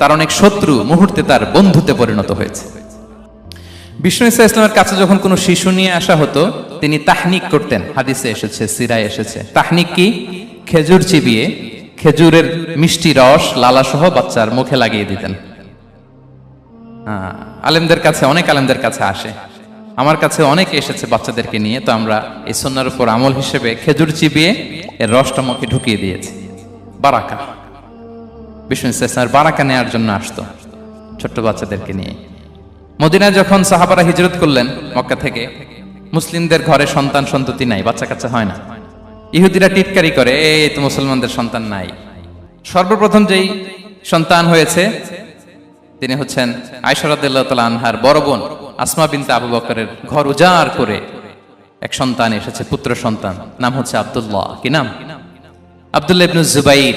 তার অনেক শত্রু মুহূর্তে তার বন্ধুতে পরিণত হয়েছে। বিষ্ণু ইসা ইসলামের কাছে যখন কোনো শিশু নিয়ে আসা হতো, তিনি তাহনিক করতেন। হাদিসে এসেছে, সিরায় এসেছে। তাহনিক কি? খেজুর চিবিয়ে খেজুরের মিষ্টি রস, লালাসহ বাচ্চার মুখে লাগিয়ে দিতেন। আলেমদের কাছে, অনেক আলেমদের কাছে আসে। আমার কাছে অনেকে এসেছে বাচ্চাদেরকে নিয়ে, তো আমরা এই সন্ন্যার উপর আমল হিসেবে খেজুর চিবিয়ে এর রসটা মুখে ঢুকিয়ে দিয়েছি। বারাকা বিষ্ণু ইসলামের বারাকা নেওয়ার জন্য আসতো, ছোট্ট বাচ্চাদেরকে নিয়ে। মদিনায় যখন সাহাবারা হিজরত করলেন, মক্কা থেকে, মুসলিমদের ঘরে সন্তান সন্ততি নাই, বাচ্চা কাচ্চা হয় না। ইহুদিরা টিটকারি করে তো মুসলমানদের সন্তান নাই। সর্বপ্রথম যেই সন্তান হয়েছে, তিনি হচ্ছেন আয়সরাদ্দাল্লাহ আনহার বড় বোন আসমা বিনতে আবু বকরের ঘর উজাড় করে এক সন্তান এসেছে, পুত্র সন্তান, নাম হচ্ছে আব্দুল্লাহ। কি নাম? আব্দুল্লাহ জুবাইর।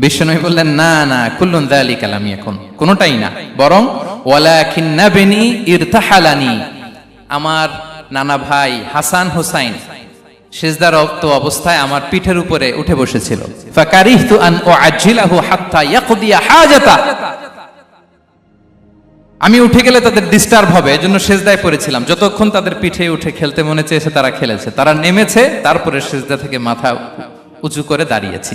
বিশ্বনবী বললেন, না না, কুল্লুন দালি কালামি এখন কোনোটাই না। বরং ওয়ালাকিন নাবিনি ইরতাহালানি। আমার নানা ভাই হাসান হোসাইন সেজদার রক্ত অবস্থায় আমার পিঠের উপরে উঠে বসেছিল। ফাকারিহতু আন উআজ্জিলাহু হাত্তা ইয়াকদিয়া হাজাতা। আমি উঠে গেলে তাদের ডিস্টার্ব হবে, এজন্য সেজদায় পড়েছিলাম। যতক্ষণ তাদের পিঠে উঠে খেলতে মনে চেয়েছে, তারা খেলেছে। তারা নেমেছে, তারপরে সেজদা থেকে মাথা উঁচু করে দাঁড়িয়েছি।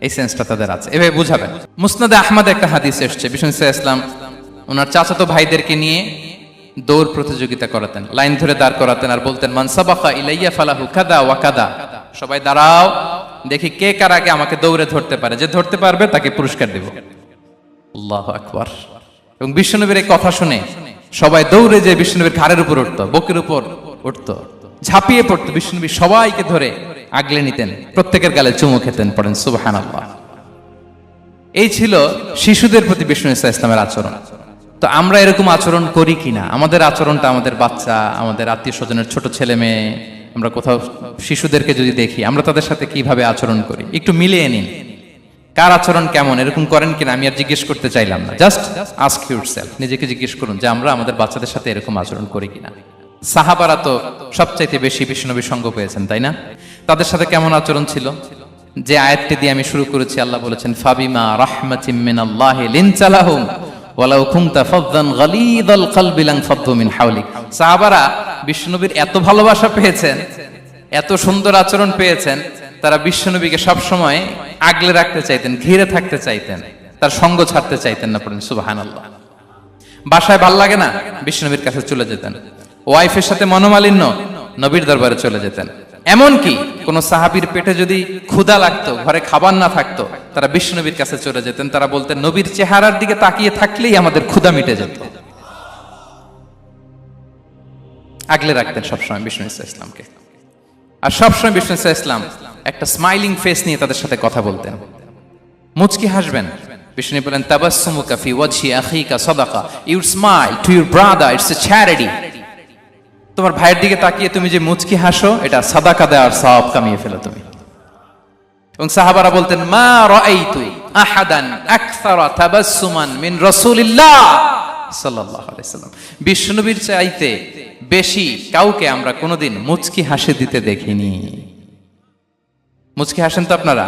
এই সেন্সটা তাদের আছে। এভাবে বুঝাবেন। মুসনাদে আহমদ একটা হাদিস এসছে, বিষ্ণু ইসলাম ওনার চাচাতো ভাইদেরকে নিয়ে দৌড় প্রতিযোগিতা করাতেন, লাইন ধরে দাঁড় করাতেন আর বলতেন মানসাবাকা ইলাইয়া ফালাহু কাদা ওয়া কাদা। সবাই, দাঁড়াও, দেখি কে কার আগে আমাকে দৌড়ে ধরতে পারে। যে ধরতে পারবে তাকে পুরস্কার দেব। আল্লাহ আকবার। এবং বিষ্ণুনবীর এই কথা শুনে সবাই দৌড়ে যে বিষ্ণুনবীর ঘাড়ের উপর উঠতো, বকের উপর উঠতো। ঝাঁপিয়ে পড়তো বিষ্ণুনবী সবাইকে ধরে আগলে নিতেন। প্রত্যেকের গালে চুমু খেতেন, পড়েন, সুবহানাল্লাহ। এই ছিল শিশুদের প্রতি বিষ্ণু ইসা ইসলামের আচরণ। তো আমরা এরকম আচরণ করি কিনা? আমাদের আচরণটা আমাদের বাচ্চা, আমাদের আত্মীয় স্বজনের ছোট ছেলে মেয়ে, আমরা কোথাও শিশুদেরকে যদি দেখি, আমরা তাদের সাথে কীভাবে আচরণ করি? একটু মিলিয়ে নিন। কার আচরণ কেমন? এরকম করেন কিনা? আমি আর জিজ্ঞেস করতে চাইলাম না। জাস্ট আস্ক ইউর নিজেকে জিজ্ঞেস করুন যে আমরা আমাদের বাচ্চাদের সাথে এরকম আচরণ করি কিনা? সাহাবারা তো সবচাইতে বেশি বিষ্ণুনবীর সঙ্গ পেয়েছেন, তাই না? তাদের সাথে কেমন আচরণ ছিল? যে আয়াতটি দিয়ে আমি শুরু করেছি, আল্লাহ বলেছেন, ফাবিমা রাহমাতিম মিনাল্লাহি লিনচালাহুম ওয়ালাউ কুনতা গালিদাল কলবি লাং ফাদ্দু মিন সাহাবারা বিষ্ণুনবীর এত ভালোবাসা পেয়েছেন, এত সুন্দর আচরণ পেয়েছেন, তারা বিশ্বনবীকে সবসময় আগলে রাখতে চাইতেন, ঘিরে থাকতে চাইতেন, তার সঙ্গ ছাড়তে চাইতেন না পড়েন সুবাহান আল্লাহ বাসায় ভালো লাগে না? বিশ্বনবীর কাছে চলে যেতেন। ওয়াইফের সাথে মনোমালিন্য, নবীর দরবারে চলে যেতেন। এমনকি কোন সাহাবীর পেটে যদি ক্ষুধা লাগতো, ঘরে খাবার না থাকতো, তারা বিষ্ণনবীর কাছে চলে যেতেন। তারা বলতেন, নবীর চেহারার দিকে তাকিয়ে থাকলেই আমাদের ক্ষুধা মিটে যেত। আগলে রাখতেন সবসময় বিষ্ণু ইসা ইসলামকে। আর সবসময় বিষ্ণু ইসা ইসলাম একটা স্মাইলিং ফেস নিয়ে তাদের সাথে কথা বলতেন। মুচকি হাসবেন। বিষ্ণু বলেন, তাবাসসুমুকা ফি ওয়াজহি আখিকা সাদাকা। You smile to your brother, it's a charity তোমার ভাইয়ের দিকে তাকিয়ে তুমি যে মুচকি হাসো, এটা সাদাকা দেওয়ার সওয়াব কামিয়ে ফেলো তুমি। এবং সাহাবারা বলতেন, মা রাআইতু আহাদান আকসারা তাবাসসুমান মিন রাসূলিল্লাহ সাল্লাল্লাহু আলাইহি সাল্লাম। বিষ্ণুবীর চাইতে বেশি কাউকে আমরা কোনোদিন মুচকি হাসি দিতে দেখিনি। মুচকি হাসেন তো আপনারা?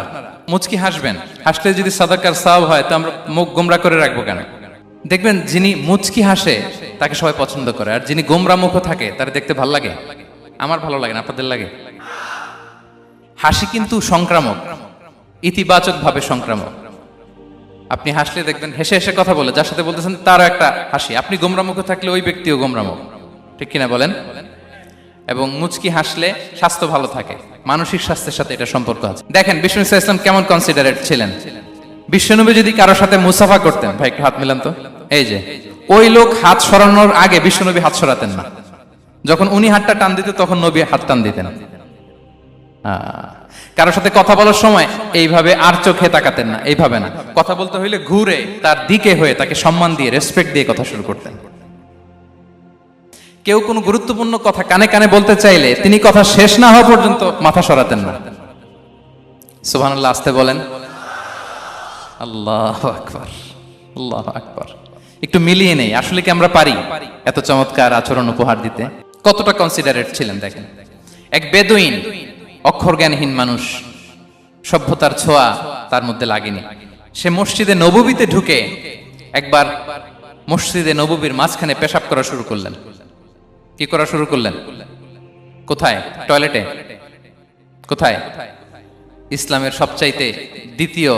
মুচকি হাসবেন। হাসলে যদি সাদাকার সাব হয়, তো আমরা মুখ গোমরা করে রাখব কেন? দেখবেন যিনি মুচকি হাসে, তাকে সবাই পছন্দ করে। আর যিনি গোমরা মুখ থাকে, তার দেখতে ভালো লাগে। আমার ভালো লাগে না, আপনাদের লাগে? হাসি কিন্তু সংক্রামক ইতিবাচক ভাবে সংক্রামক। আপনি হাসলে দেখবেন, হেসে হেসে কথা বলে, যার সাথে বলতেছেন তারও একটা হাসি। আপনি গোমরামুখ থাকলে ওই ব্যক্তিও গোমরামুখ। ঠিক কিনা বলেন? এবং মুচকি হাসলে স্বাস্থ্য ভালো থাকে। মানসিক স্বাস্থ্যের সাথে এটা সম্পর্ক আছে। দেখেন, বিষ্ণু ইসা ইসলাম কেমন কনসিডারেট ছিলেন? বিশ্বনবী যদি কারোর সাথে মুসাফা করতেন, ভাই, একটু হাত মিলান তো। এই যে, ওই লোক হাত সরানোর আগে বিশ্বনবী হাত সরাতেন না। যখন উনি হাতটা টান দিতেন, তখন নবী হাত টান দিতেন। কারোর সাথে কথা বলার সময় এইভাবে আর চোখে তাকাতেন না, এইভাবে না। কথা বলতে হইলে ঘুরে তার দিকে হয়ে তাকে সম্মান দিয়ে রেসপেক্ট দিয়ে কথা শুরু করতেন। কেউ কোনো গুরুত্বপূর্ণ কথা কানে কানে বলতে চাইলে তিনি কথা শেষ না হওয়া পর্যন্ত মাথা সরাতেন না। সুবহানাল্লাহ, আসতে বলেন। আল্লাহ আকবার আল্লাহ আকবার। একটু মিলিয়ে নেই, আসলে কি আমরা পারি? এত চমৎকার আচরণ উপহার দিতে। কতটা কনসিডারেট ছিলেন, দেখেন। এক বেদুইন অক্ষর জ্ঞানহীন মানুষ, সভ্যতার ছোঁয়া তার মধ্যে লাগেনি। সে মসজিদে নববীতে ঢুকে একবার মসজিদে নববীর মাঝখানে পেশাব করা শুরু করলেন। কি করা শুরু করলেন? কোথায়? টয়লেটে? কোথায়? ইসলামের সবচাইতে দ্বিতীয়,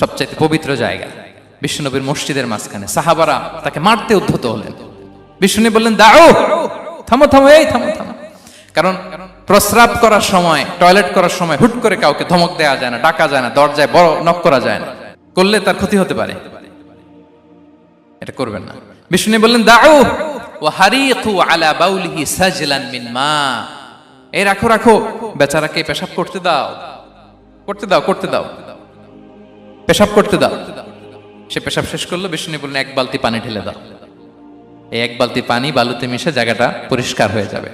সবচাইতে পবিত্র জায়গা। বিষ্ণুনবীর মসজিদের মাঝখানে। সাহাবারা তাকে মারতে উদ্ধত হলেন। বিষ্ণু বললেন দাও থামো থামো, এই থামো থামো। কারণ প্রস্রাব করার সময়, টয়লেট করার সময় হুট করে কাউকে ধমক দেওয়া যায় না, ডাকা যায় না, দরজায় বড় নক করা যায় না। করলে তার ক্ষতি হতে পারে। এটা করবেন না। বিষ্ণু বললেন দাও ও হারিকু আলা বাউলিহি সাজলান মিন মা। এই রাখো রাখো। বেচারাকে পেশাব করতে দাও। করতে দাও করতে দাও। পেশাব করতে দাও। সে পেশাব শেষ করল, বিষ্ণু বললেন, এক বালতি পানি ঢেলে দাও। এই এক বালতি পানি বালুতে মিশে জায়গাটা পরিষ্কার হয়ে যাবে।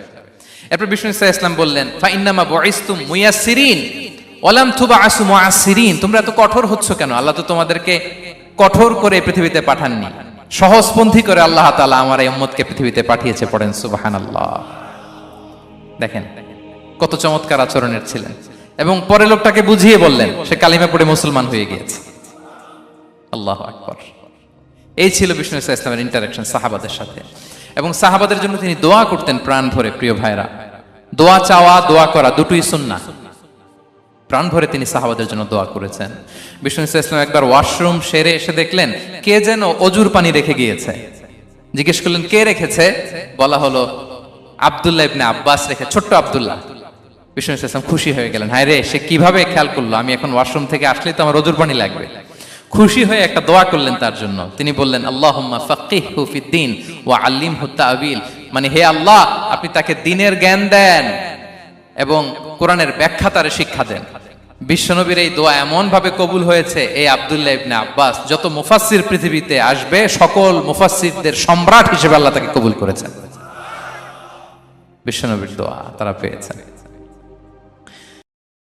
এরপর বিষ্ণু ইসা ইসলাম বললেন ফাইন্নামা বয়স্তুম মুয়াসিরিন ওলাম থুবা আসু মুআসিরিন তোমরা এত কঠোর হচ্ছ কেন? আল্লাহ তো তোমাদেরকে কঠোর করে পৃথিবীতে পাঠাননি। সহজপন্থী করে আল্লাহ তাআলা আমার এই উম্মতকে পৃথিবীতে পাঠিয়েছে পড়েন, সুবহানাল্লাহ। দেখেন, কত চমৎকার আচরণের ছিলেন। এবং পরে লোকটাকে বুঝিয়ে বললেন, সে কালিমা পড়ে মুসলমান হয়ে গিয়েছে। আল্লাহ আকবর। এই ছিল বিষ্ণু ইসা ইসলামের ইন্টারাকশন সাহাবাদের সাথে। এবং সাহাবাদের জন্য তিনি দোয়া করতেন প্রাণ ভরে, প্রিয় ভাইরা দোয়া চাওয়া, দোয়া করা দুটোই সুন্না প্রাণ ভরে তিনি সাহাবাদের জন্য দোয়া করেছেন। বিষ্ণু ইসা ইসলাম একবার ওয়াশরুম সেরে এসে দেখলেন, কে যেন অজুর পানি রেখে গিয়েছে। জিজ্ঞেস করলেন, কে রেখেছে? বলা হলো, আব্দুল্লাহ ইবনে আব্বাস রেখে, ছোট্ট আব্দুল্লাহ। বিষ্ণু ইসলাম খুশি হয়ে গেলেন, হায় রে, সে কীভাবে খেয়াল করল? আমি এখন ওয়াশরুম থেকে আসলেই তো আমার অজুর পানি লাগবে। খুশি হয়ে একটা দোয়া করলেন তার জন্য। তিনি বললেন, আল্লাহম্মা ফাকিহ হুফিদ্দিন ও আল্লিম হুত্তাবিল মানে হে আল্লাহ, আপনি তাকে দিনের জ্ঞান দেন এবং কোরআনের ব্যাখ্যা তার শিক্ষা দেন। বিশ্বনবীর এই দোয়া এমনভাবে কবুল হয়েছে এই আবদুল্লাহ ইবনে আব্বাস, যত মুফাসির পৃথিবীতে আসবে, সকল মুফাসিরদের সম্রাট হিসেবে আল্লাহ তাকে কবুল করেছেন। বিশ্বনবীর দোয়া তারা পেয়েছেন।